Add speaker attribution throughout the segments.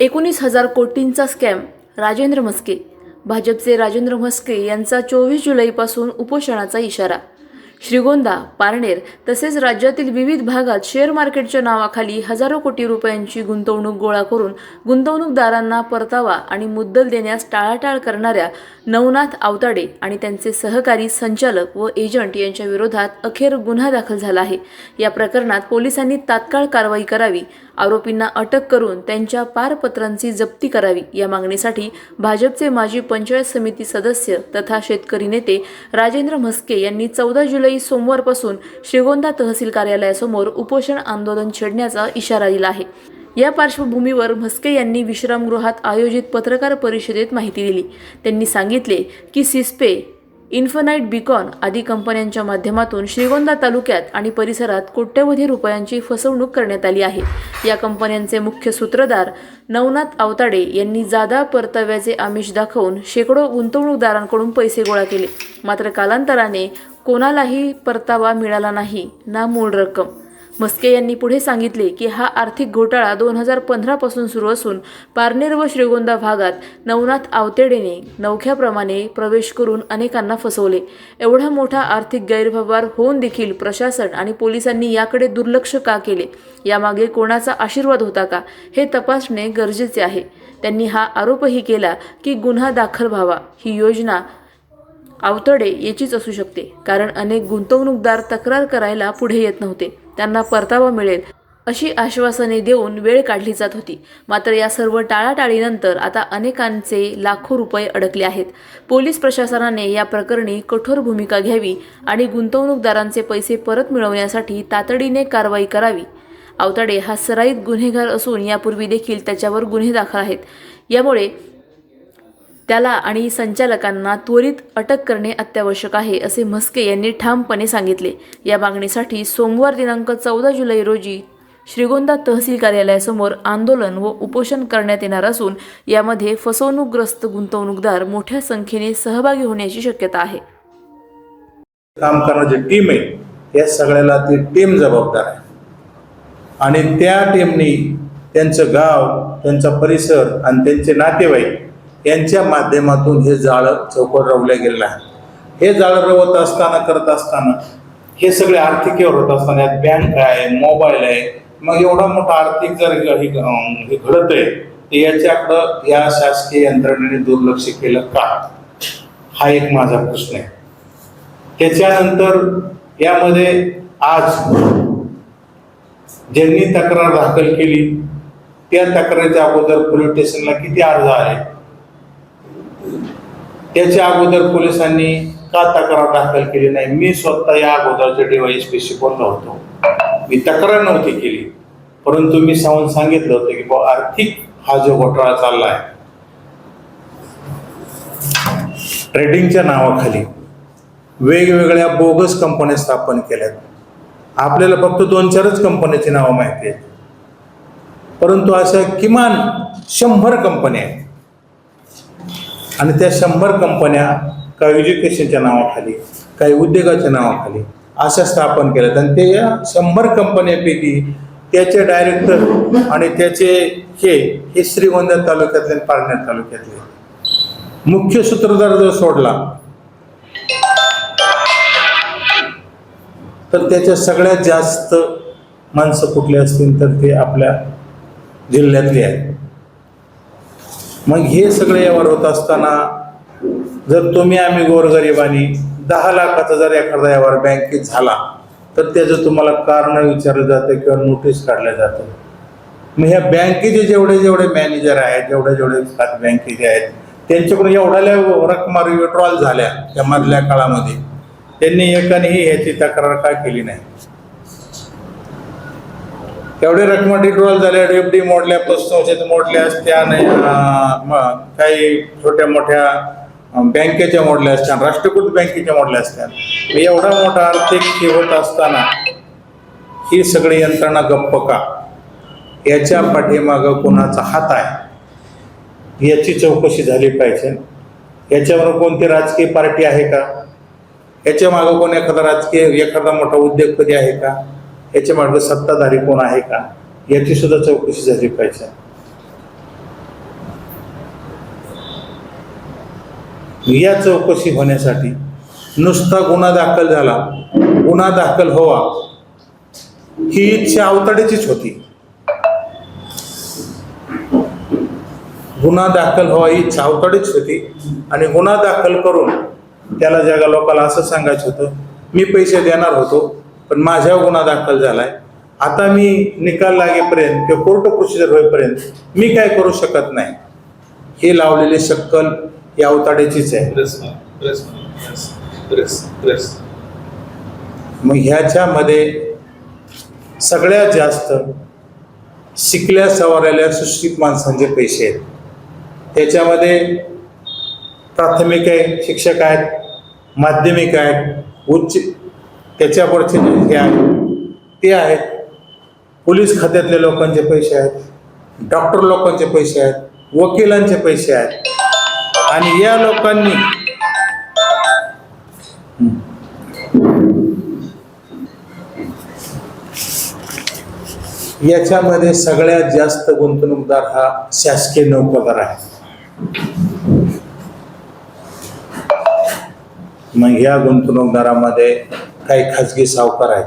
Speaker 1: एकोणीस हजार कोटींचा स्कॅम राजेंद्र म्हस्के. भाजपचे राजेंद्र म्हस्के यांचा चोवीस जुलैपासून उपोषणाचा इशारा. श्रीगोंदा पारनेर तसेच राज्यातील विविध भागात शेअर मार्केटच्या नावाखाली हजारो कोटी रुपयांची गुंतवणूक गोळा करून गुंतवणूकदारांना परतावा आणि मुद्दल देण्यास टाळाटाळ करणाऱ्या नवनाथ आवताडे आणि त्यांचे सहकारी संचालक व एजंट यांच्या विरोधात अखेर गुन्हा दाखल झाला आहे. या प्रकरणात पोलिसांनी तात्काळ कारवाई करावी आरोपींना अटक करून त्यांच्या पारपत्रांची जप्ती करावी या मागणीसाठी भाजपचे माजी पंचायत समिती सदस्य तथा शेतकरी नेते राजेंद्र म्हस्के यांनी चौदा जुलै सोमवारपासून श्रीगोंदा तहसील कार्यालयासमोर उपोषण आंदोलन छेडण्याचा इशारा दिला आहे. या पार्श्वभूमीवर म्हस्के यांनी विश्रामगृहात आयोजित पत्रकार परिषदेत माहिती दिली. त्यांनी सांगितले की सिस्पे इन्फनाईट बिकॉन आदी कंपन्यांच्या माध्यमातून श्रीगोंदा तालुक्यात आणि परिसरात कोट्यवधी रुपयांची फसवणूक करण्यात आली आहे. या कंपन्यांचे मुख्य सूत्रधार नवनाथ आवताडे यांनी जादा परताव्याचे आमिष दाखवून शेकडो गुंतवणूकदारांकडून पैसे गोळा केले. मात्र कालांतराने कोणालाही परतावा मिळाला नाही ना मूळ रक्कम. मस्के यांनी पुढे सांगितले की हा आर्थिक घोटाळा दोन हजार पंधरापासून सुरू असून पारनेर व श्रीगोंदा भागात नवनाथ आवतेडेने नवख्याप्रमाणे प्रवेश करून अनेकांना फसवले. एवढा मोठा आर्थिक गैरव्यवहार होऊन देखील प्रशासन आणि पोलिसांनी याकडे दुर्लक्ष का केले? यामागे कोणाचा आशीर्वाद होता का? हे तपासणे गरजेचे आहे. त्यांनी हा आरोपही केला की गुन्हा दाखल व्हावा. ही योजना अवतडे याचीच असू शकते. कारण अनेक गुंतवणूकदार तक्रार करायला पुढे येत नव्हते. त्यांना परतावा मिळेल अशी आश्वासने देऊन वेळ काढली जात होती. मात्र या सर्व टाळाटाळीनंतर आता अनेकांचे लाखो रुपये अडकले आहेत. पोलीस प्रशासनाने या प्रकरणी कठोर भूमिका घ्यावी आणि गुंतवणूकदारांचे पैसे परत मिळवण्यासाठी तातडीने कारवाई करावी. आवताडे हा सराईत गुन्हेगार असून यापूर्वी देखील त्याच्यावर गुन्हे दाखल आहेत. यामुळे त्याला आणि संचालकांना त्वरित अटक करणे अत्यावश्यक आहे असे म्हस्के यांनी ठामपणे सांगितले. या मागणीसाठी सोमवार दिनांक चौदा जुलै रोजी श्रीगोंदा तहसील कार्यालयासमोर आंदोलन व उपोषण करण्यात येणार असून यामध्ये फसवणूकग्रस्त गुंतवणूकदार मोठ्या संख्येने सहभागी होण्याची शक्यता आहे.
Speaker 2: काम करणारी टीम आहे या सगळ्याला ती टीम जबाबदार आहे. आणि त्या टीमनी त्यांचं गाव त्यांचा परिसर आणि त्यांचे नातेवाईक यांच्या माध्यमातून हे जाळं चौकट रवलं गेलेलं आहे हे जाळं रवत असताना करत असताना हे सगळे आर्थिक व्यवहार होत असताना यात बँक आहे मोबाईल आहे मग एवढा मोठा आर्थिक जर हे हे घडत आहे तर याच्याकडं या शासकीय यंत्रणेने दुर्लक्ष केलं का? हा एक माझा प्रश्न आहे. त्याच्यानंतर यामध्ये आज ज्यांनी तक्रार दाखल केली त्या तक्रारीच्या अगोदर पोलीस स्टेशनला किती अर्ज आले? त्याच्या अगोदर पोलिसांनी का तक्रार दाखल केली नाही? मी स्वतः या अगोदरच्या डिवाईस पीशी बोललो होतो. मी तक्रार नव्हती केली. परंतु मी सांगून सांगितलं होतं की बुवा आर्थिक हा जो घोटाळा चालला आहे ट्रेडिंगच्या नावाखाली वेगवेगळ्या बोगस कंपन्या स्थापन केल्यात. आपल्याला फक्त दोन चारच कंपन्याची नावं माहिती आहेत. परंतु अशा किमान शंभर कंपन्या आहेत. आणि त्या शंभर कंपन्या काही एज्युकेशनच्या नावाखाली काही उद्योगाच्या नावाखाली अशा स्थापन केल्यात. आणि ते या शंभर कंपन्यापैकी त्याचे डायरेक्टर आणि त्याचे हे हे श्रीगोंदा तालुक्यातले आणि पारनेर तालुक्यातले. मुख्य सूत्रधार जर सोडला तर त्याच्या सगळ्यात जास्त माणसं कुठली असतील तर ते आपल्या जिल्ह्यातली आहेत. मग हे सगळे व्यवहार होत असताना जर तुम्ही आम्ही गोरगरिबांनी दहा लाखाचा जर एखादा व्यवहार बँकेत झाला तर त्याचं तुम्हाला कारण विचारलं जातं किंवा नोटीस काढल्या जातं. मग ह्या बँकेचे जेवढे जेवढे मॅनेजर आहेत जेवढे जेवढे खात बँकेचे आहेत त्यांच्याकडून एवढ्या रकमा विड्रॉल झाल्या त्या मधल्या काळामध्ये. त्यांनी एकानेही ह्याची तक्रार का केली नाही? एवढे रकमा डिड्रॉल झाल्या एफ डी मोडल्या पस्तोषेत मोडल्या असत्या नाही काही छोट्या मोठ्या बँकेच्या मोडल्या असत्या राष्ट्रकृत बँकेच्या मोडल्या असत्या. एवढा मोठा आर्थिक हे होत असताना ही सगळी यंत्रणा गप्प का? याच्या पाठीमागं कोणाचा हात आहे? याची चौकशी झाली पाहिजे. याच्यावर कोणती राजकीय पार्टी आहे का? याच्या मागं कोण एखादा राजकीय एखादा मोठा उद्योगपती आहे का? याच्या मार्ग सत्ताधारी कोण आहे का? याची सुद्धा चौकशी झाली पाहिजे. या चौकशी होण्यासाठी नुसता गुन्हा दाखल झाला गुन्हा दाखल व्हावा ही इच्छा अवताडीचीच होती. गुन्हा दाखल व्हावा ही इच्छा अवताडीच होती आणि गुन्हा दाखल करून त्याला जगा लोकाला असं सांगायचं होतं मी पैसे देणार होतो पण माझ्यावर गुन्हा दाखल झालाय. आता मी निकाल लागेपर्यंत किंवा कोर्ट प्रोसिजर होईपर्यंत मी काय करू शकत नाही. हे लावलेले शक्कल या अवताड्याचीच आहे. मग ह्याच्यामध्ये सगळ्यात जास्त शिकल्या सवारलेल्या सुशिक्षित माणसांचे पैसे आहेत. त्याच्यामध्ये प्राथमिक आहे शिक्षक आहेत माध्यमिक आहेत उच्च त्याच्यावरचे जे आहे ते आहेत पोलीस खात्यातल्या लोकांचे पैसे आहेत डॉक्टर लोकांचे पैसे आहेत वकिलांचे पैसे आहेत. आणि या लोकांनी याच्यामध्ये सगळ्यात जास्त गुंतवणूकदार हा शासकीय नोकरदार आहे. मग या गुंतवणूकदारामध्ये काही खाजगी सावकार आहेत.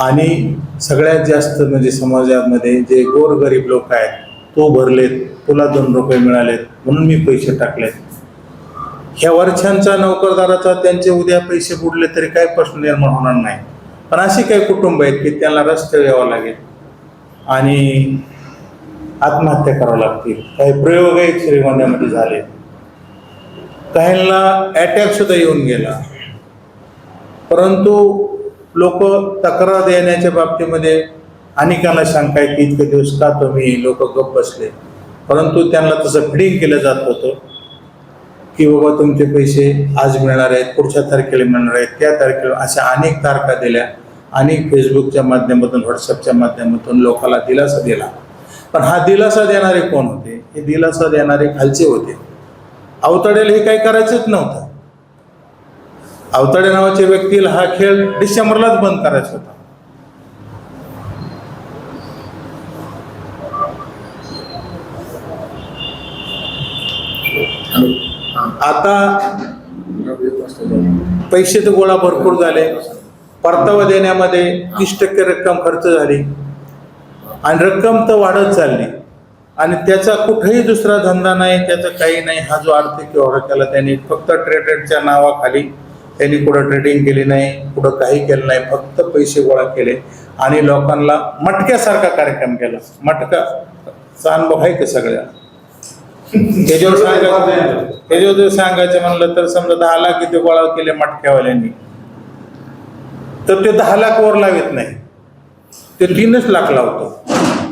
Speaker 2: आणि सगळ्यात जास्त म्हणजे समाजामध्ये जे गोरगरीब लोक आहेत तो भरलेत तुला दोन रुपये मिळालेत म्हणून मी पैसे टाकलेत. ह्या वर्षांचा नोकरदाराचा त्यांचे उद्या पैसे बुडले तरी काही प्रश्न निर्माण होणार नाही. पण अशी काही कुटुंब आहेत की त्यांना रस्ते यावं लागेल. आणि आत्महत्या करावं लागतील. काही प्रयोगही श्रीगोंद्यामध्ये झाले. काहींना अटॅक सुद्धा येऊन गेला. परंतु लोक तक्रार देण्याच्या बाबतीमध्ये अनेकांना शंका आहे की इतके दिवस का तुम्ही लोक गप्प बसले? परंतु त्यांना तसं फिडिंग केलं जात होतं की बाबा तुमचे पैसे आज मिळणार आहेत पुढच्या तारखेला मिळणार आहेत त्या तारखेला अशा अनेक तारखा दिल्या. अनेक फेसबुकच्या माध्यमातून व्हॉट्सअपच्या माध्यमातून लोकांना दिलासा दिला. पण हा दिलासा देणारे कोण होते? हे दिलासा देणारे खालचे होते. अवतडेल हे काही करायचंच नव्हतं. अवताडे नावाच्या व्यक्तीला हा खेळ डिसेंबरलाच बंद करायचा होता. आता पैसे तर गोळा भरपूर झाले. परतावा देण्यामध्ये तीस टक्के रक्कम खर्च झाली. आणि रक्कम तर वाढत चालली. आणि त्याचा कुठेही दुसरा धंदा नाही त्याचा काही नाही. हा जो आर्थिक व्यवहार केला त्यांनी फक्त ट्रेडरच्या नावाखाली त्यांनी कुठं ट्रेडिंग केली नाही कुठं काही केलं नाही. फक्त पैसे गोळा केले आणि लोकांना मटक्यासारखा कार्यक्रम केला. मटका चा अनुभव आहे का सगळ्या? त्याच्यावर सांगायचं त्याच्यावर जर सांगायचं म्हणलं तर समजा दहा लाख इथे गोळा केले मटक्यावाल्यांनी तर ते दहा लाख वर लावित नाही. ते तीनच लाख लावतो.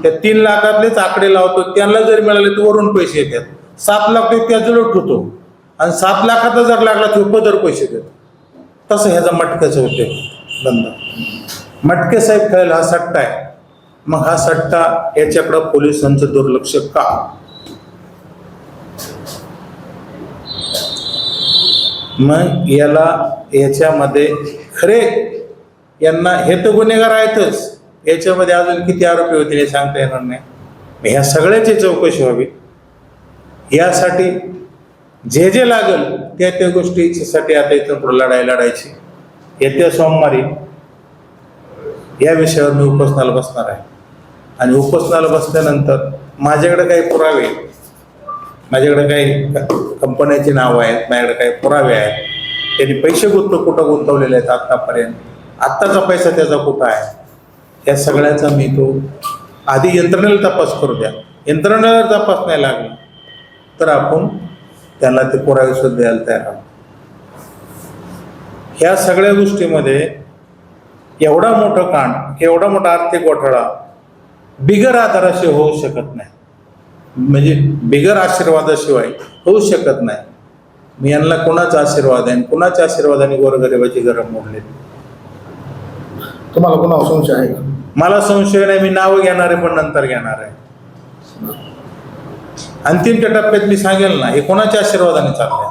Speaker 2: त्या तीन लाखातलेच आकडे लावतो. त्यांना जर मिळाले तर वरून पैसे येतात. सात लाख ते त्याजवळ ठेवतो. आणि सात लाखाचा जर लागला तर पदर पैसे देतो. तसं ह्याचा मटक्याचं होते. धंदा मटके साहेब खेळायला हा सट्टा आहे. मग हा सट्टा याच्याकडं पोलिसांचं दुर्लक्ष का? मग याला याच्यामध्ये खरे यांना हे तर गुन्हेगार आहेतच. याच्यामध्ये अजून किती आरोपी होतील हे सांगता येणार नाही. मग ह्या सगळ्याची चौकशी व्हावी. यासाठी जे जे लागल त्या त्या गोष्टीसाठी आता इथं पुढे लढाई लढायची. येत्या सोमवारी या विषयावर मी उपोषणाला बसणार आहे. आणि उपोषणाला बसल्यानंतर माझ्याकडे काही पुरावे आहेत. माझ्याकडे काही कंपन्याची नावं आहेत. माझ्याकडे काही पुरावे आहेत. त्यांनी पैसे गुंत कुठं गुंतवलेले आहेत आत्तापर्यंत आत्ताचा पैसा त्याचा कुठं आहे? या सगळ्याचा मी तो आधी यंत्रणेला तपास करू द्या. यंत्रणेला तपास नाही लागला तर आपण त्यांना ते पुरावे द्यायला तयार आहोत. ह्या सगळ्या गोष्टीमध्ये एवढा मोठं कांड एवढा मोठा आर्थिक घोटाळा बिगर आधाराशिवाय होऊ शकत नाही. म्हणजे बिगर आशीर्वादाशिवाय होऊ शकत नाही. मी यांना कोणाचा आशीर्वाद आहे आणि कोणाच्या आशीर्वादाने गोरगरिबाची गरम मोडले
Speaker 3: तुम्हाला कोणा संशय आहे का?
Speaker 2: मला संशय नाही मी नावं घेणार आहे पण नंतर घेणार आहे. अंतिमच्या टप्प्यात मी सांगेल ना हे कोणाच्या आशीर्वादाने चाललंय?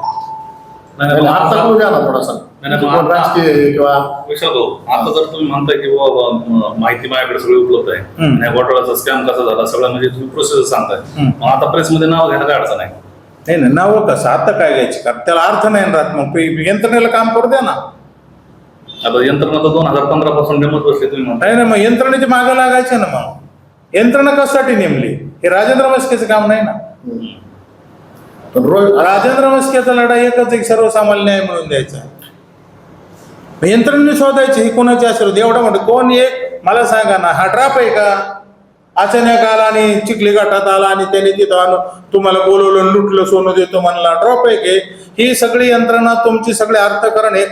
Speaker 3: आता थोडासा.
Speaker 4: नाही, नाही,
Speaker 3: कोण
Speaker 4: आता-
Speaker 3: राजकीय आहे किंवा
Speaker 4: विशाल भाऊ, आता जर तुम्ही म्हणताय की बाबा म- माहिती माझ्याकडे सगळी उपलब्ध आहे.
Speaker 2: हम्म.
Speaker 4: आणि घोटाळ्याचा स्कॅम कसा झाला सगळं म्हणजे तुम्ही प्रोसेस सांगताय.
Speaker 2: हम्म.
Speaker 4: मग आता प्रेसमध्ये नाव घ्यायला काय अडचण आहे?
Speaker 2: नाही ना नावं कसं? आता काय घ्यायचे? कारण त्याला अर्थ नाही ना राहत मग यंत्रणेला काम करू द्या ना.
Speaker 4: आता यंत्रणा तर दोन हजार पंधरा पासून डेमोत बसले तुम्ही म्हणताय.
Speaker 2: नाही ना मग यंत्रणेचे मागं लागायचे ना मग. यंत्रणा कशासाठी नेमली? हे राजेंद्र मस्केचं काम नाही ना? राजेंद्र मस्केचा लढा एकच एक सर्वसामान्य न्याय मिळून द्यायचा. यंत्रणेने शोधायचे हे कोणाचे आशीर्वाद एवढा मोठं कोण एक मला सांगा ना हा ड्राप आहे का? अचानक आला आणि चिखली घाटात आला आणि त्याने तिथं आणून तुम्हाला बोलवलं लुटलं सोनं देतो म्हणला ड्रॉप आहे की? ही सगळी यंत्रणा तुमची सगळे अर्थकारण आहे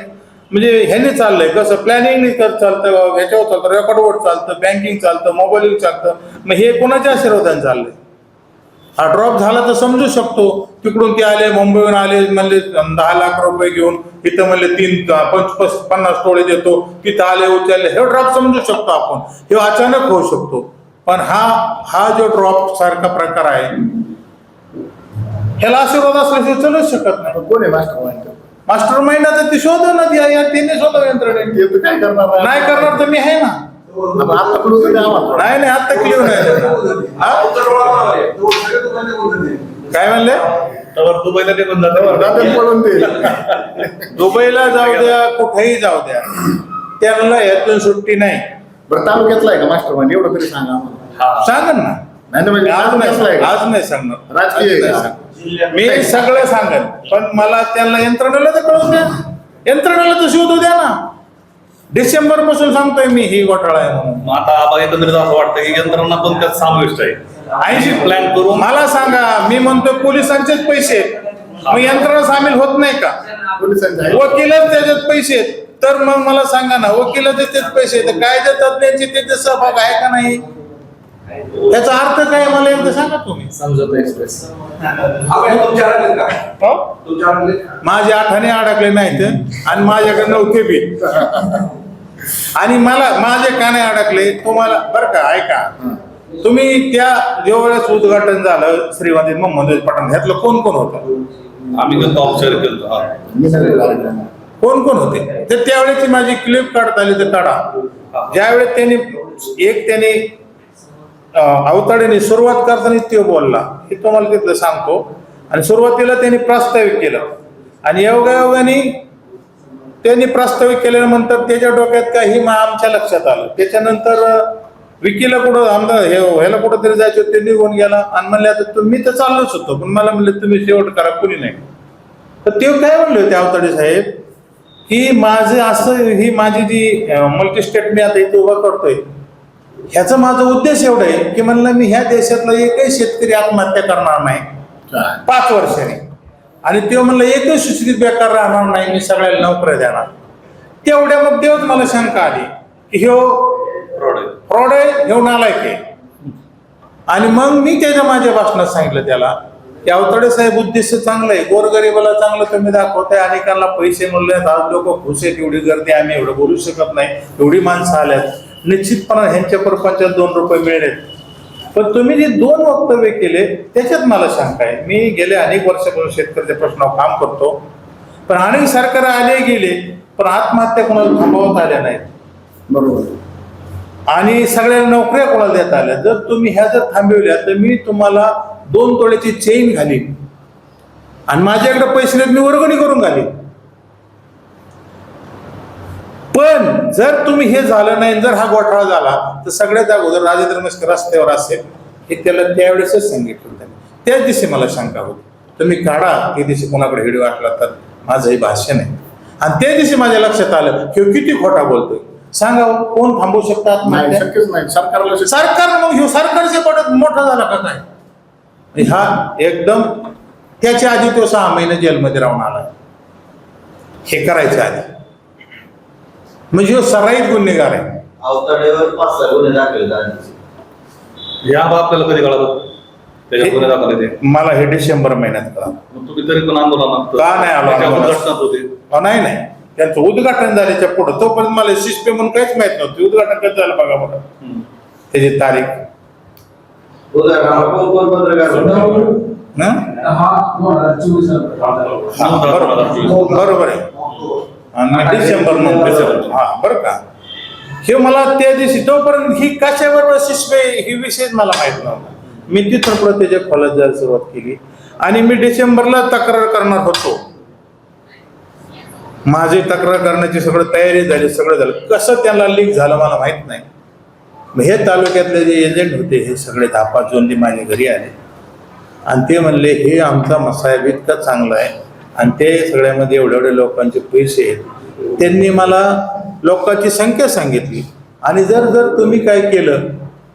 Speaker 2: म्हणजे ह्याने चाललंय. कसं प्लॅनिंग चालतं ह्याच्यावर चालतं रेकॉर्डवर चालतं बँकिंग चालतं मोबाईल चालतं. मग हे कोणाच्या आशीर्वादाने चाललंय? हा ड्रॉप झाला तर समजू शकतो. तिकडून ते आले मुंबईहून आले म्हणले दहा लाख रुपये घेऊन इथं म्हणले तीन पंच पन्नास टोळे देतो. तिथं आले उचलले. हे ड्रॉप समजू शकतो आपण. हे अचानक होऊ शकतो. पण हा हा जो ड्रॉप सारखा प्रकार आहे ह्याला आशीर्वाद असल्याशिवाय चालूच शकत नाही.
Speaker 3: कोण आहे मास्टर
Speaker 2: मास्टर माइंड आता ते शोधणार या या तिने शोधा यंत्रणे
Speaker 3: ते तर काय करणार
Speaker 2: नाही करणार तर मी आहे ना.
Speaker 3: आता आता आम्हाला
Speaker 2: नाही नाही आता क्लिअर नाही हा? काय म्हणले?
Speaker 4: तर दुबईला निघून
Speaker 3: जातात
Speaker 4: जातात
Speaker 3: पळून ते.
Speaker 2: दुबईला जाऊ द्या कुठेही जाऊ द्या. त्यांना यातून सुट्टी नाही.
Speaker 3: बरं तालुक्यातला आहे का मास्टर माइंड एवढं तरी सांगा आम्हाला.
Speaker 4: हा.
Speaker 2: सांगन ना.
Speaker 3: नाही ना म्हणजे
Speaker 2: आज नाही
Speaker 3: तालुक्यातला आहे
Speaker 2: सांग-
Speaker 3: का?
Speaker 2: आज नाही सांगणार.
Speaker 3: राजकीय आहे का?
Speaker 2: मी सगळं सांगेन पण मला त्यांना यंत्रणेला तर कळून द्या. यंत्रणेला तर शोधू द्या ना. डिसेंबरपासून सांगतोय मी ही घोटाळा आहे म्हणून.
Speaker 4: आता आबा एकंदरीत असं वाटतं की यंत्रणा पण त्यात समाविष्ट आहे.
Speaker 2: ऐंशी
Speaker 4: प्लॅन करून
Speaker 2: मला सांगा मी म्हणतो पोलिसांचेच पैसे. मग यंत्रणा सामील होत नाही का? वकीलच त्याच्यात पैसे आहेत. तर मग मला सांगा ना वकिलाचे तेच पैसे आहेत. कायदे तज्ञांची त्याचे सहभाग आहे का नाही? त्याचा अर्थ काय मला एकदा सांगा तुम्ही.
Speaker 3: समजत एक्सप्रेस
Speaker 2: हो? माझे आठाने अडकले नाहीत आणि माझ्याकडे नव्हते बी. आणि मला माझे काने अडकले. तुम्हाला बरं का ऐका. तुम्ही त्या जेवढ्याच उद्घाटन झालं श्रीमंत मोहम्मद पठाण. ह्यातलं कोण कोण होतं?
Speaker 4: आम्ही
Speaker 2: कोण कोण होते? तर त्यावेळेची माझी क्लिप काढता आली तर काढा. ज्यावेळेस त्यांनी एक त्यांनी अवताडेने सुरुवात करताना तो बोलला. हे तुम्हाला तिथलं सांगतो. आणि सुरुवातीला त्यांनी प्रास्ताविक केलं. आणि योगायोगाने त्यांनी प्रास्ताविक केल्यानंतर त्याच्या डोक्यात काही मग आमच्या लक्षात आलं. त्याच्यानंतर विकीला कुठं आमदार हे ह्याला कुठं तरी जायचं ते निघून गेला. आणि म्हणले आता तुम्ही तर चाललोच होतो. पण मला म्हणले तुम्ही शेवट करा कुणी नाही. तर ते काय म्हणले होते अवताडे साहेब? की माझं असं ही माझी जी मल्टी स्टेट मी आता इथे उभा करतोय ह्याचा माझा उद्देश एवढा आहे की म्हणलं मी ह्या देशातला एकही शेतकरी आत्महत्या करणार नाही. पाच वर्षांनी. आणि ते म्हणलं एकही सुशिक्षित बेकार राहणार नाही मी सगळ्याला नोकऱ्या देणार. तेवढ्या मग तेव्हाच मला शंका आली की ह्यो
Speaker 4: फ्रॉड आहे.
Speaker 2: फ्रॉड आहे ह्यो नालायक आहे. आणि मग मी त्याच्या माझ्या भाषणात सांगितलं त्याला की अवतडे साहेब उद्देश चांगलं आहे. गोरगरीबाला चांगलं तुम्ही दाखवताय अनेकांना पैसे मिळले आज लोक खुश आहेत एवढी गर्दी आम्ही एवढं बोलू शकत नाही एवढी माणसं आल्यात. निश्चितपणे ह्यांच्या परपंचात दोन रुपये मिळेल. पण तुम्ही जे दोन वक्तव्य केले त्याच्यात मला शंका आहे. मी गेले अनेक वर्षापासून शेतकऱ्याच्या प्रश्नावर काम करतो. पण अनेक सरकार आले गेले पण आत्महत्या कोणाला थांबवत आल्या नाहीत.
Speaker 3: बरोबर.
Speaker 2: आणि सगळ्या नोकऱ्या कोणाला देता आल्या? जर तुम्ही ह्या जर थांबवल्या तर मी तुम्हाला दोन तोळ्याची चेन घालीन. आणि माझ्याकडे पैसे मी वर्गणी करून घालीन. पण जर तुम्ही हे झालं नाही जर हा घोटाळा झाला तर सगळ्यात अगोदर राजेंद्र मिस्कर रस्त्यावर असेल. हे त्याला त्यावेळेसच सांगितलं त्यांनी. त्याच दिवशी मला शंका होती. तुम्ही काढा त्या दिवशी कोणाकडे व्हिडिओ आठला तर माझंही भाष्य नाही. आणि त्या दिवशी माझ्या लक्षात आलं की किती खोटा बोलतोय. सांगा कोण थांबवू शकतात
Speaker 3: नाही शक्यच नाही. सरकारला शक्य-
Speaker 2: सरकार मग ह्यो सरकारचे पडत मोठा झाला का काय? आणि हा एकदम त्याच्या आधी तो सहा महिने जेलमध्ये राहून आला. हे करायच्या आधी. म्हणजे सराईत गुन्हेगार आहे.
Speaker 5: अवतडेवर पाच सहा गुन्हे दाखल झाले.
Speaker 4: या बा आपल्याला कधी कळालं? त्याच्या गुन्हे दाखल ते
Speaker 2: मला हे डिसेंबर महिन्यात कळालं.
Speaker 4: मग तुम्ही तरी पण आंदोलनात
Speaker 2: का नाही आलो
Speaker 4: त्याच्यावर
Speaker 2: आंदोलनात?
Speaker 4: घटनाच होते.
Speaker 2: नाही नाही. त्यांचं उद्घाटन झाल्याच्या पुढं. तोपर्यंत मला शिस्पे म्हणून काहीच माहीत नव्हतं. उद्घाटन कसं झालं बघा बघा
Speaker 4: हम्म.
Speaker 2: त्याची तारीख.
Speaker 5: उदाहरण कोण कोण पत्रकार होता?
Speaker 2: ना
Speaker 3: हा दोन हजार चोवीस
Speaker 2: बरोबर. बरोबर आहे. आणि डिसेंबर नंतर हा बरं का. हे मला त्या दिवशी तोपर्यंत ही कशाबरोबर शिस्पे ही विषयच मला माहीत नव्हता. मी तिथून पुढे त्याच्या खोलात जायला सुरुवात केली. आणि मी डिसेंबरला तक्रार करणार होतो. माझी तक्रार करण्याची सगळं तयारी झाली सगळं झालं. कसं त्यांना लीक झालं मला माहीत नाही. मग हे तालुक्यातले जे एजंट होते हे सगळे धापा जोंदी माझ्या घरी आले. आणि ते म्हणले हे आमचा मसाहेब इतका चांगला आहे आणि ते सगळ्यामध्ये एवढे एवढे लोकांचे पैसे आहेत. त्यांनी मला लोकांची संख्या सांगितली. आणि जर जर तुम्ही काय केलं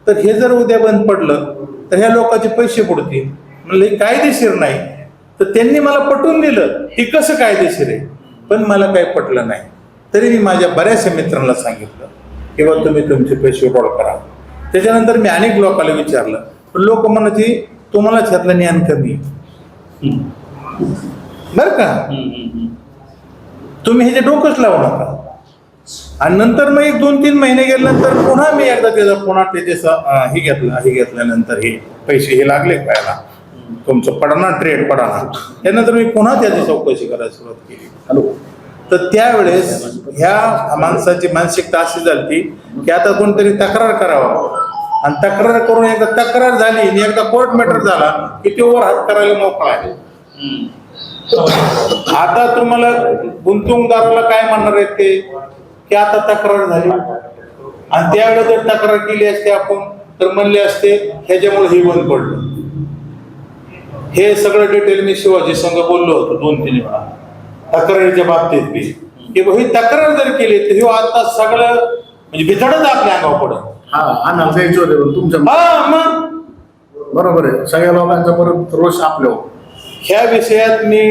Speaker 2: तर हे जर उद्या बंद पडलं तर ह्या लोकांचे पैसे पडतील म्हणलं हे कायदेशीर नाही. तर त्यांनी मला पटवून दिलं हे कसं कायदेशीर आहे? पण मला काही पटलं नाही. तरी मी माझ्या बऱ्याचशा मित्रांना सांगितलं की तुम्ही तुमचे पैसे गोळ करा. त्याच्यानंतर मी अनेक लोकांना विचारलं. पण लोक म्हणायची तुम्हाला छातलं ज्ञान कमी बरं का? तुम्ही ह्याचे डोकंच लावू नका. आणि नंतर मग एक दोन तीन महिने गेल्यानंतर पुन्हा मी एकदा त्याचं पुन्हा त्याचे हे घेतलं हे घेतल्यानंतर हे पैसे हे लागले पाहायला. तुमचं पडणार ट्रेड पडणार. त्यानंतर मी पुन्हा त्याची चौकशी करायला सुरुवात केली.
Speaker 3: हॅलो?
Speaker 2: तर त्यावेळेस ह्या माणसाची मानसिकता अशी झाली की आता कोणतरी तक्रार करावं. आणि तक्रार करून एकदा तक्रार झाली आणि एकदा कोर्ट मॅटर झाला की ते वर हात करायला मोकळा आहे. आता तुम्हाला गुंतवणूकदाराला काय म्हणणार आहेत ते? की आता तक्रार झाली. आणि त्यावेळेस जर तक्रार केली असते आपण तर म्हणले असते ह्याच्यामुळे हे बंद पडलं. हे सगळं डिटेल मी शिवाजी संघ बोललो होतो दोन तीन वेळा. तक्रारीच्या बाबतीत बी. की ही तक्रार जर केली तर हे आता सगळं म्हणजे भितडच आपल्या अंगावर पडत.
Speaker 3: हा होते पण तुमच्या
Speaker 2: हा मग.
Speaker 3: बरोबर आहे. सगळ्या लोकांचा परत रोष आपल्यावर.
Speaker 2: ह्या विषयात मी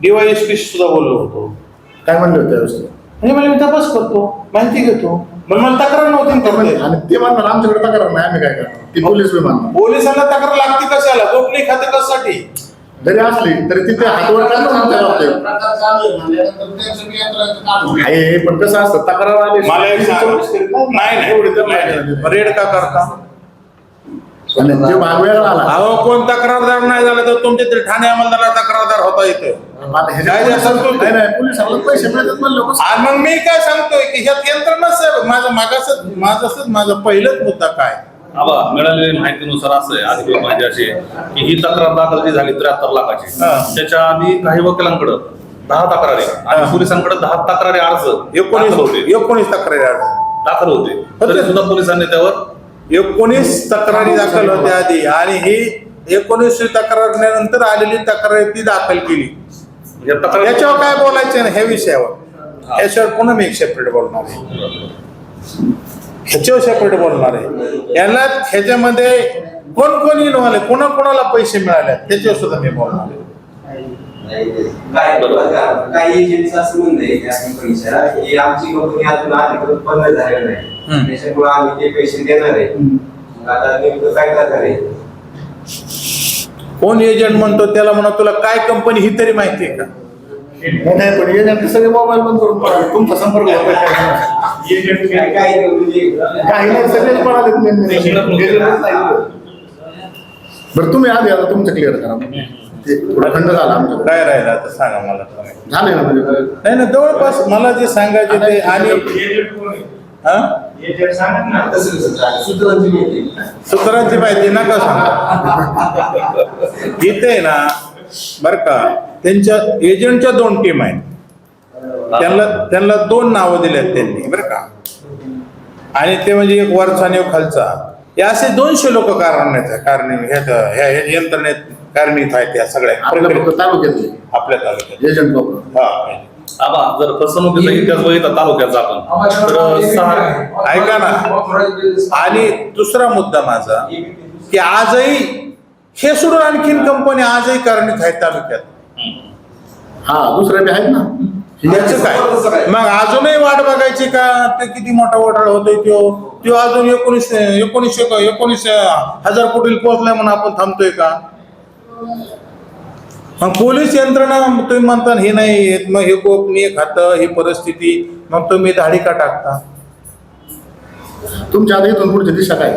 Speaker 2: डीवायएसपी सुद्धा बोललो होतो.
Speaker 3: काय म्हणले होते त्यावेळेस ते?
Speaker 2: म्हणजे मला मी तपास करतो माहिती घेतो. पण मला तक्रार नव्हती करता.
Speaker 3: आणि ते म्हणणार आमच्याकडे तक्रार नाही आम्ही काय करणार? ती पोलीस बी म्हणणार.
Speaker 2: पोलिसांना तक्रार लागते कशाला? गोपनीय खाते कशासाठी?
Speaker 3: जरी असली तरी तिथे हातवर आमच्या बाबतीत? आहे पण कसं असतं तक्रार आली
Speaker 2: मला एक सांगा. नाही नाही रेड का करता?
Speaker 3: आणि आला
Speaker 2: अहो कोण तक्रारदार नाही झाला तर तुमच्या तरी ठाणे अंमलदाराला तक्रारदार होता काय?
Speaker 3: नाही पोलिसाला पैसे मिळतात?
Speaker 2: आणि मग मी काय सांगतोय की ह्यात यंत्रणच आहे माझं माझं माझा पहिलाच मुद्दा काय
Speaker 4: आबा मिळालेल्या माहितीनुसार असं आहे अधिकृत माहिती अशी आहे की ही तक्रार दाखल जी झाली त्र्याहत्तर लाखाची
Speaker 2: हा.
Speaker 4: त्याच्या आधी काही वकिलांकडे दहा तक्रारी आणि. पोलिसांकडे दहा तक्रारी अर्ज दाखल
Speaker 2: एकोणीस
Speaker 4: होते
Speaker 2: एकोणीस तक्रारी आल्या.
Speaker 4: दाखल होते तरी सुद्धा पोलिसांनी त्यावर
Speaker 2: एकोणीस तक्रारी दाखल होत्या आधी. आणि ही एकोणीस तक्रारनंतर आलेली तक्रार ती दाखल केली.
Speaker 4: या तक्रारी
Speaker 2: याच्यावर काय बोलायचं ना? ह्या विषयावर. याच्यावर पुन्हा मी एक सेपरेट बोलणार आहे. ह्याच्यावर सेपरेट बोलणार आहे. याला ह्याच्यामध्ये कोण कोण इन्व्हॉल्व आहे? कोणा कोणाला पैसे मिळाले त्याच्यावर सुद्धा मी बोलणार आहे.
Speaker 5: काही एजंट्स असं म्हणले त्या कंपनीच्या की आमची कंपनी अजून अधिकृत बंद झालेली. नाही. त्याच्यामुळे आम्ही ते पैसे देणार आहे. मग आता नेमकं काय करणार आहे?
Speaker 2: कोण एजंट म्हणतो त्याला म्हणा तुला काय कंपनी ही तरी माहिती आहे का?
Speaker 3: नाही पण एजंट सगळे मोबाईल बंद करून पळाले तुमचा संपर्क होता काय?
Speaker 5: काय काय म्हणजे
Speaker 3: काही नाही सगळेच पळाले एजंटच. बरं तुम्ही आधी आता तुमचं क्लिअर करा. ते थोडा खंड झाला
Speaker 2: काय राहिलं आता सांगा मला तुम्ही.
Speaker 3: झाले ना म्हणजे.
Speaker 2: नाही ना जवळपास मला जे सांगायचे ते आणि हा?
Speaker 5: सूत्रांची माहिती.
Speaker 2: नका सांगा. इथे ना बर का त्यांच्या एजंटच्या दोन टीम आहेत. त्यांना त्यांना दोन नावं दिलेत त्यांनी बरं का. आणि ते म्हणजे एक वरचा आणि एक खालचा. हे असे दोनशे लोक कारणात कारण ह्या यंत्रणेत कारणीत आहेत या सगळ्या.
Speaker 3: आपल्या
Speaker 2: तालुक्यात हा.
Speaker 4: आबा जर फसवणुकीचा इतिहास बघितला तालुक्याचा आपण. तर सहा
Speaker 2: ऐका ना. आणि दुसरा मुद्दा माझा की आजही हे सोडून आणखीन कंपनी आजही कारणीत आहेत तालुक्यात.
Speaker 3: हा दुसरे बी आहेत ना.
Speaker 2: काय? मग अजूनही वाट बघायची का? ते किती मोठा घोटाळा होतोय तो तो अजून एकोणीस एकोणीसशे एकोणीस हजार कोटी पोहोचलाय म्हणून आपण थांबतोय का? मग पोलीस यंत्रणा तुम्ही म्हणता हे नाही येत, मग हे गोपनीय खातं ही परिस्थिती मग तुम्ही धाडी का टाकता?
Speaker 3: तुमच्या आता इथून पुढची दिशा काय?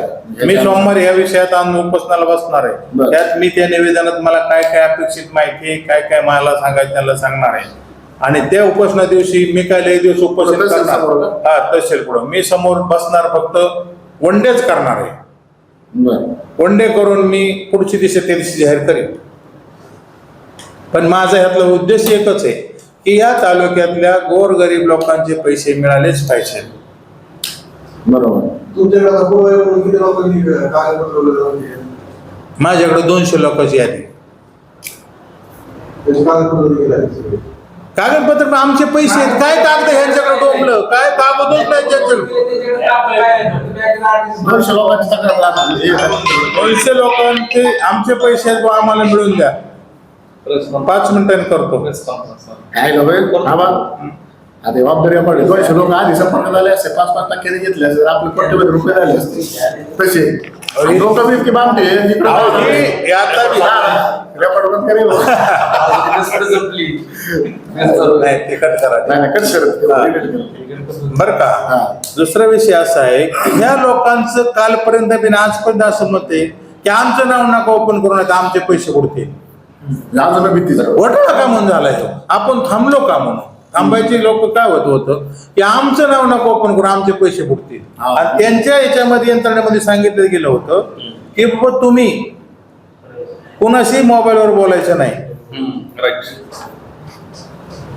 Speaker 2: मी सोमवारी या विषयात आणून बसणार आहे. त्यात मी त्या निवेदनात मला काय काय अपेक्षित माहिती काय काय मला सांगायचं त्यांना सांगणार आहे. आणि त्या उपोषणा दिवशी मी काय लय दिवस उपोषण
Speaker 3: तहसील
Speaker 2: करणार? हा तहसील पुढं. मी समोर बसणार फक्त वनडेच करणार आहे.
Speaker 3: बरं.
Speaker 2: वन डे करून मी पुढची दिशा त्या दिवशी जाहीर करेन. पण माझा ह्यातला उद्देश एकच आहे की या तालुक्यातल्या गोरगरीब लोकांचे पैसे मिळालेच पाहिजे.
Speaker 3: बरोबर?
Speaker 2: माझ्याकडे दोनशे लोकांची यादी.
Speaker 5: कागदपत्र
Speaker 2: पण आमचे पैसे आहेत. काय कागद ह्यांच्याकडे डोंबलं काय कागदच नाही त्यांच्याकडे
Speaker 3: दोनशे लोकांची
Speaker 2: आमचे पैसे आहेत आम्हाला मिळून द्या. पाच मिनिटांनी करतो.
Speaker 3: काय हा जबाबदारी आपण दोनशे लोक आधी संपर्क झाले असते. पाच पाच टक्क्याने घेतले असते. आपले कोट्यवधी रुपये झाले असते. तसे. लोक बी इतकी बामटे?
Speaker 2: अहो, हे- आता बी-
Speaker 3: रेकॉर्ड बंद करेल
Speaker 2: नाही ते कट करा.
Speaker 3: नाही नाही कट करत delete कर.
Speaker 2: बर का. दुसरा विषय असा आहे की ह्या लोकांचं कालपर्यंत बिन आजपर्यंत असं मत आहे की आमचं नाव नका ओपन करू नका आमचे पैसे बुडतील.
Speaker 3: अजून भीती जरा
Speaker 2: घोटाळा का म्हणून झालाय तो? आपण थांबलो का म्हणून? थांबायचे लोक काय होत होतं? की आमचं नाव नको ओपन करून आमचे पैसे
Speaker 3: हा.
Speaker 2: आणि त्यांच्या याच्यामध्ये यंत्रणेमध्ये सांगितलं गेलं होतं की बाबा तुम्ही कुणाशी मोबाईलवर बोलायचं नाही.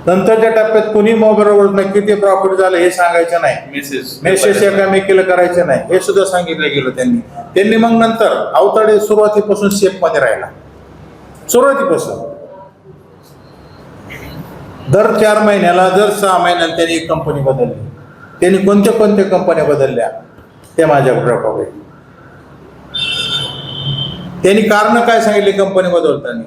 Speaker 2: नंतरच्या टप्प्यात कुणी मोबाईलवर नाही किती प्रॉफिट झालं हे सांगायचं नाही.
Speaker 4: मेसेज
Speaker 2: मेसेज एकामेकीला करायचं नाही. हे सुद्धा सांगितलं गेलं त्यांनी. त्यांनी मग नंतर अवताडे सुरुवातीपासून शेपमध्ये राहिला. सुरुवातीपासून. दर चार महिन्याला दर सहा महिन्याला त्यांनी एक कंपनी बदलली. त्यांनी कोणत्या कोणत्या कंपन्या बदलल्या? ते रेकॉर्ड आहे. त्यांनी कारण काय सांगितले कंपनी बदलताना?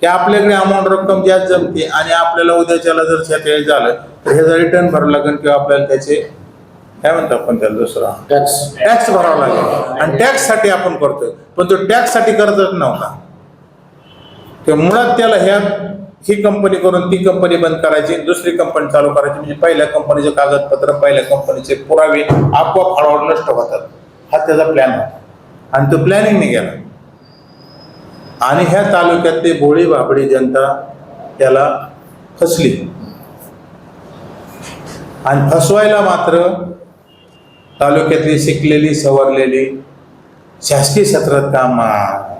Speaker 2: की आपल्याकडे अमाऊंट रक्कम जास्त जमते आणि आपल्याला उद्याच्याला जर शेत झालं तर ह्याचा रिटर्न भरावं लागेल किंवा आपल्याला त्याचे काय म्हणतो आपण त्याला दुसरा?
Speaker 3: टॅक्स
Speaker 2: टॅक्स भरावा लागेल. आणि टॅक्ससाठी आपण करतोय. पण तो टॅक्ससाठी करतच नव्हता. ते मुळात त्याला ह्या ही कंपनी करून ती कंपनी बंद करायची दुसरी कंपनी चालू करायची. म्हणजे पहिल्या कंपनीचे कागदपत्र पहिल्या कंपनीचे पुरावे आपोआप हळूहळू नष्ट होतात. हा त्याचा प्लॅन होता. आणि तो प्लॅनिंगने गेला आणि ह्या तालुक्यातली भोळी भाबडी जनता त्याला फसली. आणि फसवायला मात्र तालुक्यातली शिकलेली सवरलेली शासकीय क्षेत्रात काम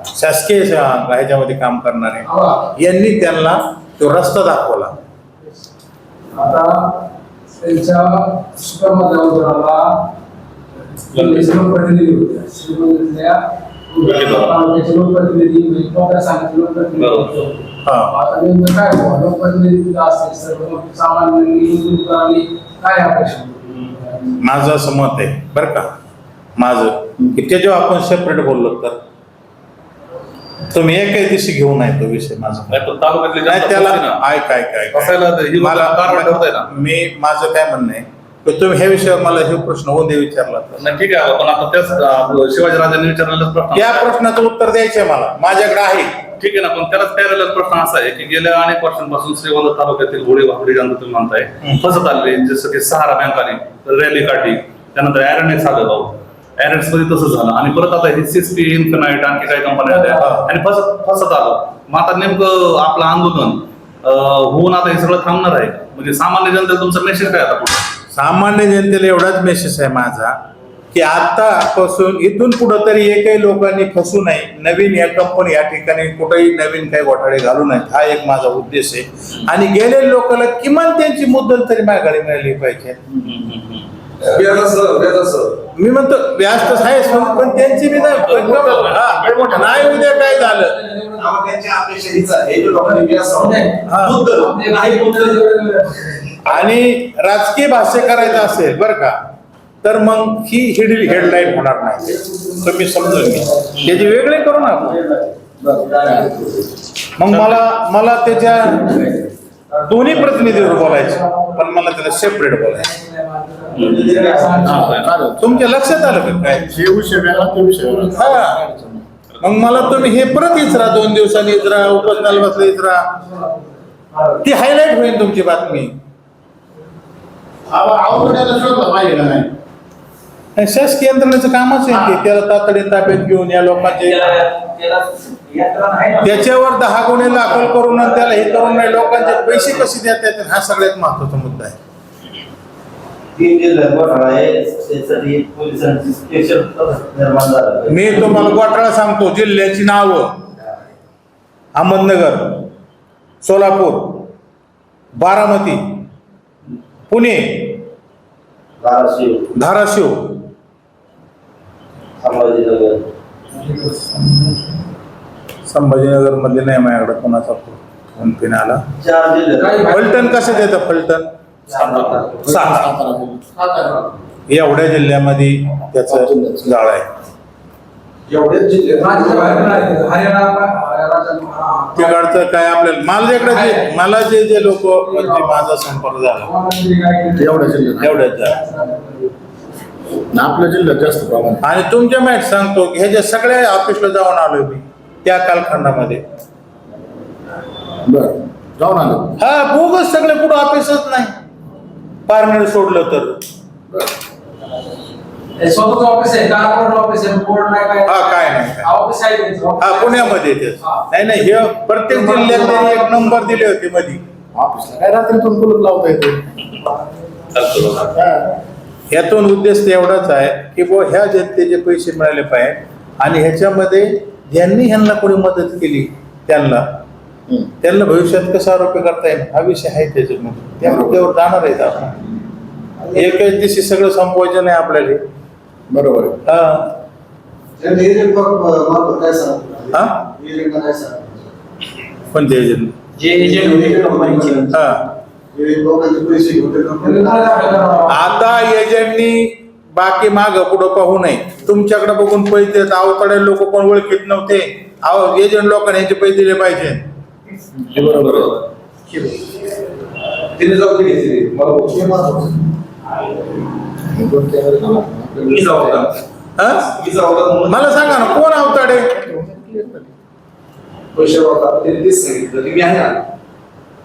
Speaker 2: शासकीय श- ह्याच्यामध्ये काम करणारे यांनी त्यांना तो रस्ता दाखवला.
Speaker 6: आता त्यांच्या लोकप्रतिनिधी.
Speaker 2: हा. माझं असं मत आहे बरं का? माझं. की ते जेव्हा आपण सेपरेट बोललो तर? तुम्ही एकही दिवशी घेऊ नये तो विषय माझा.
Speaker 4: नाही
Speaker 2: त्याला. ऐक काय काय मला. मी माझं काय म्हणणं आहे? की तुम्ही ह्या विषयावर मला हे प्रश्न उद्या विचारला तर.
Speaker 4: ठीक आहे पण आता त्याच शिवाजीराजांनी प्रश्न
Speaker 2: या प्रश्नाचं उत्तर द्यायचंय मला. माझ्याकडे आहे.
Speaker 4: ठीक आहे ना पण त्यालाच पॅरल प्रश्न असा आहे की गेल्या अनेक वर्षांपासून श्रीगोंदा तालुक्यातील घोडे भाकडी जनता तुम्ही म्हणताय. फसत आले जसं की सहारा बँकाने रॅली काढली त्यानंतर ॲरनेक्स आलं जाऊ ॲरनेक्समध्ये तसंच झालं. आणि परत आता हे सिस्पी इन्फिनाईट आणखी काही कंपन्या आल्या.
Speaker 2: हा.
Speaker 4: आणि फसत फसत आलं. मग आता नेमकं आपलं आंदोलन होऊन आता हे सगळं थांबणार आहे. म्हणजे सामान्य जनतेला तुमचा मेसेज काय आता पुढे?
Speaker 2: सामान्य जनतेला एवढाच मेसेज आहे माझा की आतापासून इथून पुढं तरी एकही लोकांनी फसू नये. नवीन या कंपनी या ठिकाणी कुठेही नवीन काही घोटाळे घालू नयेत हा एक माझा उद्देश आहे. आणि गेलेल्या लोकांना किमान त्यांची मुद्दल तरी माझ्याकडे मिळाली पाहिजे. मी म्हणतो व्याज तर आहेच पण पण त्यांची बी नाही. हा, उद्या काय झालं?
Speaker 5: आहे. हे
Speaker 2: हा. आणि राजकीय भाष्य करायचं असेल बरं का तर मग ही हिड हेडलाईन होणार नाही. तुम्ही समजून घ्या त्याची वेगळे करू ना. मग मला मला त्याच्या दोन्ही प्रतिनिधीवर बोलायचं पण मला त्याला सेपरेट बोलायचं. तुमच्या लक्षात आलं का काय?
Speaker 3: हे विषय वेगळा ते
Speaker 2: हा. मग मला तुम्ही हे परत इचरा दोन दिवसांनी इचरा उपोषणाला बसले इचरा ती हायलाईट होईल तुमची बातमी.
Speaker 3: आव- आवडण्याला शोधलं पाहिजे नाही?
Speaker 2: नाही, शासकीय यंत्रणेचं कामच आहे ते त्याला तातडीने ताब्यात घेऊन या लोकांचे त्याच्यावर दहा गुन्हे दाखल करून आणि त्याला हे करून नाही लोकांचे पैसे कसे देतात येतात हा सगळ्यात महत्त्वाचा मुद्दा आहे. मी तुम्हाला घोटाळा सांगतो. जिल्ह्याची नावं. अहमदनगर सोलापूर बारामती पुणे
Speaker 5: धाराशिव.
Speaker 2: धाराशिव.
Speaker 5: संभाजीनगर.
Speaker 2: संभाजीनगरमध्ये नाही माझ्याकडे कोणाचा फोन. पिन आला. फलटण कसं देतं फलटण?
Speaker 3: सातारा.
Speaker 6: सातारा.
Speaker 2: एवढ्या जिल्ह्यामध्ये त्याचं जाळ आहे. तिकडचं काय आपल्याला मला इकडे जे मला जे जे लोक म्हणजे माझा संपर्क झाला.
Speaker 3: एवढ्या जिल्ह्यात.
Speaker 2: एवढ्याच
Speaker 3: आणि आपल्या जिल्ह्यात जास्त प्रमाणात.
Speaker 2: आणि तुमच्या माहिती सांगतो की ह्याच्या सगळ्या ऑफिसला जाऊन आलोय मी त्या कालखंडामध्ये.
Speaker 3: बरं. जाऊन आलो.
Speaker 2: हा बोगस सगळे कुठं ऑफिसच नाही. पारनेर सोडलं तर.
Speaker 6: स्वतःच ऑफिस आहे कार्पोरेट ऑफिस आहे बोर्ड नाही काय?
Speaker 2: हा, काय नाही.
Speaker 6: ऑफिस आहे.
Speaker 2: हा पुण्यामध्ये ते.
Speaker 6: हा.
Speaker 2: नाही नाही हे प्रत्येक जिल्ह्यात त्यांनी एक नंबर दिले होते मध्ये
Speaker 3: ऑफिसला काय रात्रीतून कुलूप लावता येते
Speaker 2: यातून उद्देश एवढाच आहे की बुवा ह्या जनतेचे पैसे मिळाले पाहिजे. आणि ह्याच्यामध्ये ज्यांनी ह्यांना कोणी मदत केली त्यांना. त्यांना भविष्यात कसा आरोपी करता येईल? हा विषय आहे त्याच्यामध्ये त्या मुद्द्यावर जाणार आहेत आपण. एकच दिवशी सगळं संपवायचं नाही आपल्याला.
Speaker 3: बरोबर आहे.
Speaker 2: हा. हा? कोणते एजंट
Speaker 5: जे एजंट होते कंपनीचे
Speaker 2: हे.
Speaker 7: लोकांचे पैसे घेऊन?
Speaker 2: आता एजंटनी बाकी माग पुढं पाहू नये. तुमच्याकडे बघून पैसे अवकडे लोक कोण ओळखीत नव्हते. अहो एजंट लोकांनी यांचे पैसे दिले पाहिजे.
Speaker 5: तिने म्हणून
Speaker 2: मला सांगा ना कोण अवताडे?
Speaker 5: पैसे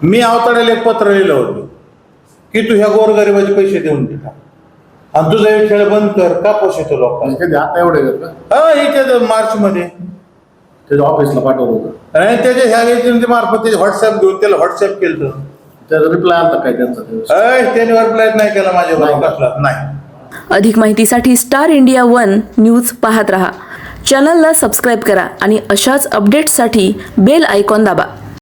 Speaker 5: मी
Speaker 2: अवताड्याला एक पत्र लिहिलं होतं की तू ह्या गोरगरिबाचे पैसे देऊन दे आणि तुझा हे खेळ बंद कर का पोषितो लोकांना?
Speaker 3: कधी आता एवढे
Speaker 2: हा इथे मार्च मध्ये
Speaker 3: त्याच्या ऑफिसला पाठवलं होतं.
Speaker 2: आणि त्याच्या ह्या एजंट मार्फत व्हॉट्सअप घेऊन त्याला व्हॉट्सअप केलं
Speaker 3: त्याचा रिप्लाय आलता काय त्यांचा?
Speaker 2: त्याने रिप्लाय नाही केला माझ्या कसला नाही.
Speaker 1: अधिक माहितीसाठी स्टार इंडिया वन न्यूज पाहत रहा. चॅनलला सबस्क्राईब करा आणि अशाच अपडेट्ससाठी बेल आयकॉन दाबा.